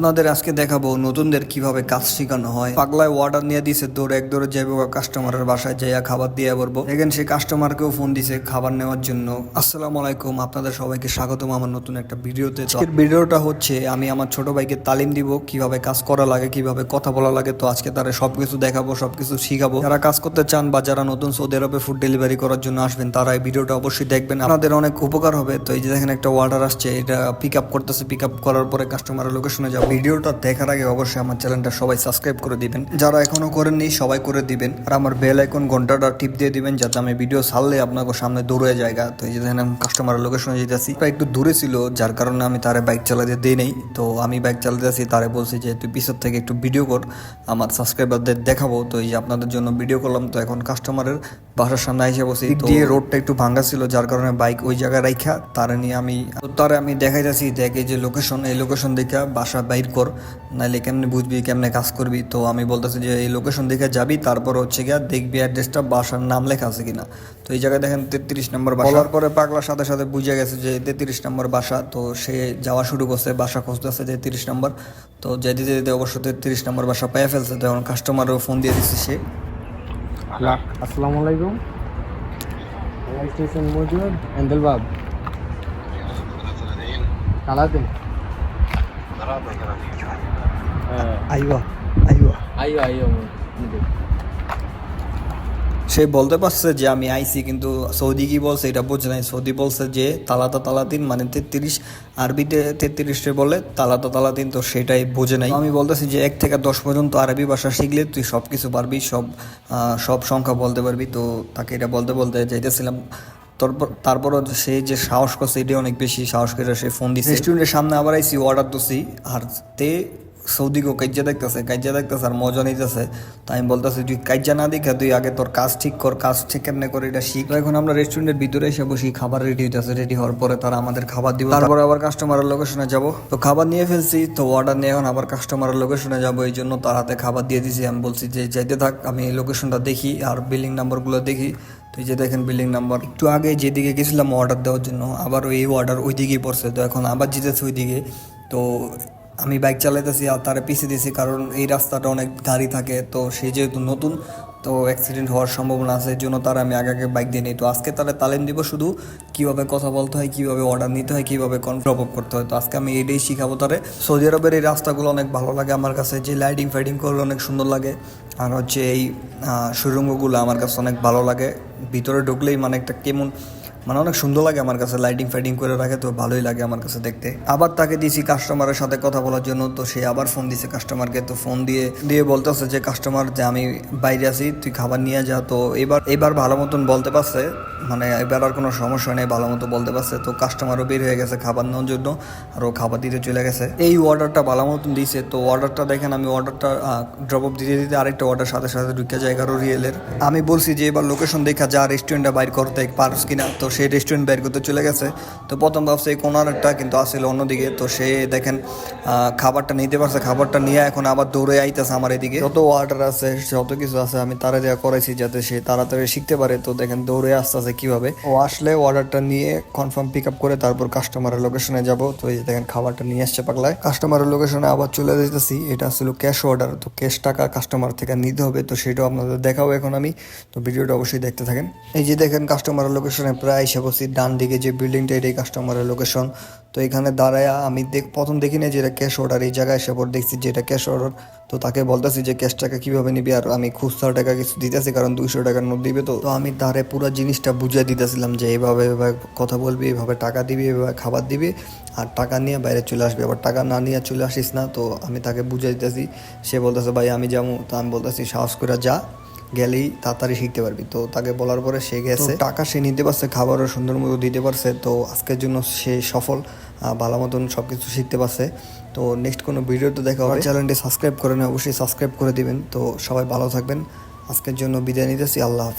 আপনাদের আজকে দেখাবো নতুনদের কীভাবে কাজ শেখানো হয়। পাগলায় অর্ডার নিয়ে দিছে, দৌড় এক দৌড়ে যাইব কাস্টমারের বাসায় যাইয়া খাবার দিয়ে বলব দেখেন সে কাস্টমারকেও ফোন দিছে খাবার নেওয়ার জন্য। আসসালামু আলাইকুম, আপনাদের সবাইকে স্বাগতম আমার নতুন একটা ভিডিওতে। ভিডিওটা হচ্ছে, আমি আমার ছোট ভাইকে তালিম দিব, কীভাবে কাজ করা লাগে, কীভাবে কথা বলা লাগে। তো আজকে তারা সবকিছু দেখাবো, সবকিছু শিখাবো। যারা কাজ করতে চান বা যারা নতুন সৌদি আরবে ফুড ডেলিভারি করার জন্য আসবেন, তারা এই ভিডিওটা অবশ্যই দেখবেন। আপনাদের অনেক উপকার হবে। তো এই যে দেখেন একটা অর্ডার আসছে, এটা পিক আপ করতেছে পিক আপ করার পরে কাস্টমারের লোকেশনে যাব। ভিডিওটা দেখার আগে অবশ্যই আমার চ্যানেলটা সবাই সাবস্ক্রাইব করে দিবেন। যারা এখনও করেননি সবাই করে দিবেন। আর আমার বেল আইকন ঘন্টাটা টিপ দিয়ে দিবেন যাতে আমি ভিডিও ছাড়লে আপনাকে সামনে দৌড়ে জায়গা তো এই যে দেখেন আমি কাস্টমারের লোকেশনে যেতেছি। প্রায় একটু দূরে ছিল যার কারণে আমি তারে বাইক চালাতে দিই নেই। তো আমি বাইক চালাতেছি তারে বলছি যে তুই পিছর থেকে একটু ভিডিও কর আমার সাবস্ক্রাইবারদের দেখাবো। তো এই যে আপনাদের জন্য ভিডিও করলাম তো এখন কাস্টমারের বাসার সামনে এসে বসি। দিয়ে রোডটা একটু ভাঙ্গা ছিল যার কারণে বাইক ওই জায়গায় রাইখা তারে নিয়ে আমি তারে আমি দেখাই যাচ্ছি দেখ এই যে লোকেশন এই লোকেশন দেখা বাসা বাইর কর নাহলে কেমনে বুঝবি কেমনে কাজ করবি তো আমি বলতেছি যে এই লোকেশন দেখে যাবি তারপর হচ্ছে গিয়া দেখবি অ্যাড্রেসটা বাসার নাম লেখা আছে কিনা তো এই জায়গায় দেখেন তেত্রিশ নম্বর বাসার পরে পাগলার সাথে সাথে বুঝে গেছে যে তেত্রিশ নম্বর বাসা তো সে যাওয়া শুরু করছে বাসা খুঁজতে আছে যে তিরিশ নম্বর তো যেতে যেতে অবশ্য তেত্রিশ নম্বর বাসা পেয়ে ফেলছে তখন কাস্টমারও ফোন দিয়ে দিচ্ছে সে আসসালামু আলাইকুম স্টেশন মজুর হ্যান্ডেলবাব কালাতে সে বলতে পারছে যে আমি আইসি কিন্তু সৌদি কি বলছে এটা বুঝে নাই। সৌদি বলছে যে তালাতা তালাতিন মানে তেত্রিশ আরবিতে তেত্রিশে বলে তালাতা তালাতিন তো সেটাই বোঝে নাই। আমি বলতেছি যে এক থেকে দশ পর্যন্ত আরবি ভাষা শিখলে তুই সব কিছু পারবি সব সব সংখ্যা বলতে পারবি। তো তাকে এটা বলতে বলতে যাইতেছিলাম। তারপর, তারপরও সে যে সাহস করছে এটি অনেক বেশি সাহস করে সে ফোন দিছে। রেস্টুরেন্টের সামনে আবার আইসি অর্ডার দিছি, আর তে সৌদিকেও কাজ্যা দেখতেছে কাজ্যা দেখতেছে আর মজা নিতেছে। তাই আমি বলতেছি, তুই কাজ্যা না দেখে তুই আগে তোর কাজ ঠিক কর, কাজ ঠিক কেমনে করে, এটা শিখ। এখন আমরা রেস্টুরেন্টের ভিতরে এসে বসি, খাবার রেডি হইতেছে রেডি হওয়ার পরে তারা আমাদের খাবার দিব। তারপরে আবার কাস্টমারের লোকেশনে যাব। তো খাবার নিয়ে ফেলছি, তো অর্ডার নিয়ে এখন আবার কাস্টমারের লোকেশনে যাব, এই জন্য তার হাতে খাবার দিয়ে দিছি। আমি বলছি যে, যাইতে থাক, আমি লোকেশনটা দেখি আর বিল্ডিং নাম্বারগুলো দেখি। তো এই যে দেখেন বিল্ডিং নাম্বার একটু আগে যেদিকে গেছিলাম অর্ডার দেওয়ার জন্য, আবার ওই অর্ডার ওই দিকেই পড়ছে। তো এখন আবার যেতেছে ওই দিকে তো আমি বাইক চালাইতেছি আর তারা পিছিয়ে দিয়েছি কারণ এই রাস্তাটা অনেক গাড়ি থাকে, তো সে যেহেতু নতুন, তো অ্যাক্সিডেন্ট হওয়ার সম্ভাবনা আছে এর জন্য তারা আমি আগে আগে বাইক দিয়ে নিই। তো আজকে তারা তালিম দিব শুধু কীভাবে কথা বলতে হয়, কীভাবে অর্ডার নিতে হয়, কীভাবে কনফ্রপ আপ করতে হয়। তো আজকে আমি এটাই শিখাবো তারে। সৌদি আরবের এই রাস্তাগুলো অনেক ভালো লাগে আমার কাছে, যে লাইটিং ফাইটিং করলে অনেক সুন্দর লাগে। আর হচ্ছে এই সুরঙ্গগুলো আমার কাছে অনেক ভালো লাগে। ভিতরে ঢুকলেই মানে একটা কেমন মানে অনেক সুন্দর লাগে আমার কাছে লাইটিং ফাইটিং করে রাখে তো ভালোই লাগে আমার কাছে দেখতে। আবার তাকে দিয়েছি কাস্টমারের সাথে কথা বলার জন্য, তো সে আবার ফোন দিছে কাস্টমারকে তো ফোন দিয়ে দিয়ে বলতেছে যে কাস্টমার যে আমি বাইরে আছি, তুই খাবার নিয়ে যা। তো এবার এবার ভালো মতন বলতে পারছে মানে এবার আর কোনো সমস্যা নেই, ভালো মতো বলতে পারছে। তো কাস্টমারও বের হয়ে গেছে খাবার নেওয়ার জন্য, আর ও খাবার দিতে চলে গেছে। এই অর্ডারটা ভালো মতন দিয়েছে তো অর্ডারটা দেখেন আমি অর্ডারটা ড্রপ অফ দিতে দিতে আরেকটা অর্ডার সাথে সাথে ঢুকে যায় এগারো রিয়েলের আমি বলছি যে, এবার লোকেশন দেখা, যা রেস্টুরেন্টটা বাইর করতে পারস কিনা। তো সেই রেস্টুরেন্ট বের করতে চলে গেছে। তো প্রথম ভাবছে এই কোনারটা কিন্তু আসলে অন্যদিকে। তো সে দেখেন খাবারটা নিতে পারছে। খাবারটা নিয়ে এখন আবার দৌড়ে আইতেছে আমার এদিকে। যত অর্ডার আছে, যত কিছু আছে, আমি তারা দেওয়া করেছি যাতে সে তাড়াতাড়ি শিখতে পারে। তো দেখেন, দৌড়ে আসতেছে কীভাবে। ও আসলে অর্ডারটা নিয়ে কনফার্ম পিক আপ করে তারপর কাস্টমারের লোকেশনে যাব। তো এই দেখেন, খাবারটা নিয়ে আসছে পাগলায়। কাস্টমারের লোকেশনে আবার চলে যেতেছি এটা আসলে ক্যাশ অর্ডার তো ক্যাশ টাকা কাস্টমার থেকে নিতে হবে। তো সেটাও আপনাদের দেখাবো এখন আমি। তো ভিডিওটা অবশ্যই দেখতে থাকেন। এই যে দেখেন কাস্টমারের লোকেশনে প্রায় এসে বসি ডান দিকে যে বিল্ডিংটা এটাই কাস্টমারের লোকেশন তো এখানে দাঁড়ায় আমি দেখ, প্রথম দেখি না যে এটা ক্যাশ অর্ডার এই জায়গায় এসে পর দেখছি যে এটা ক্যাশ অর্ডার তো তাকে বলতেছি যে ক্যাশ টাকা কীভাবে নিবি? আর আমি খুচরা টাকা কিছু দিতেছি, কারণ দুইশো টাকার নোট দিবে তো। তো আমি তারে পুরো জিনিসটা বুঝিয়ে দিতেছিলাম যে এইভাবে এভাবে কথা বলবি, এভাবে টাকা দিবি, এভাবে খাবার দিবি। আর টাকা নিয়ে বাইরে চলে আসবি, আবার টাকা না নিয়ে চলে আসিস না। তো আমি তাকে বুঝিয়ে দিতেছি, সে বলতেছে, ভাই, আমি যাব। তো আমি বলতেছি, সাহস করে যা। গেলেই তাড়াতাড়ি শিখতে পারবি। তো তাকে বলার পরে সে গেছে। টাকা সে নিতে পারছে খাবারও সুন্দর মতো দিতে পারছে। তো আজকের জন্য সে সফল ভালো মতন সব কিছু শিখতে পারছে। তো নেক্সট কোনো ভিডিওতে দেখা হবে। চ্যানেলটি সাবস্ক্রাইব করে নেওয়া অবশ্যই সাবস্ক্রাইব করে দিবেন। তো সবাই ভালো থাকবেন। আজকের জন্য বিদায় নিতেছি। আল্লাহ হাফিজ।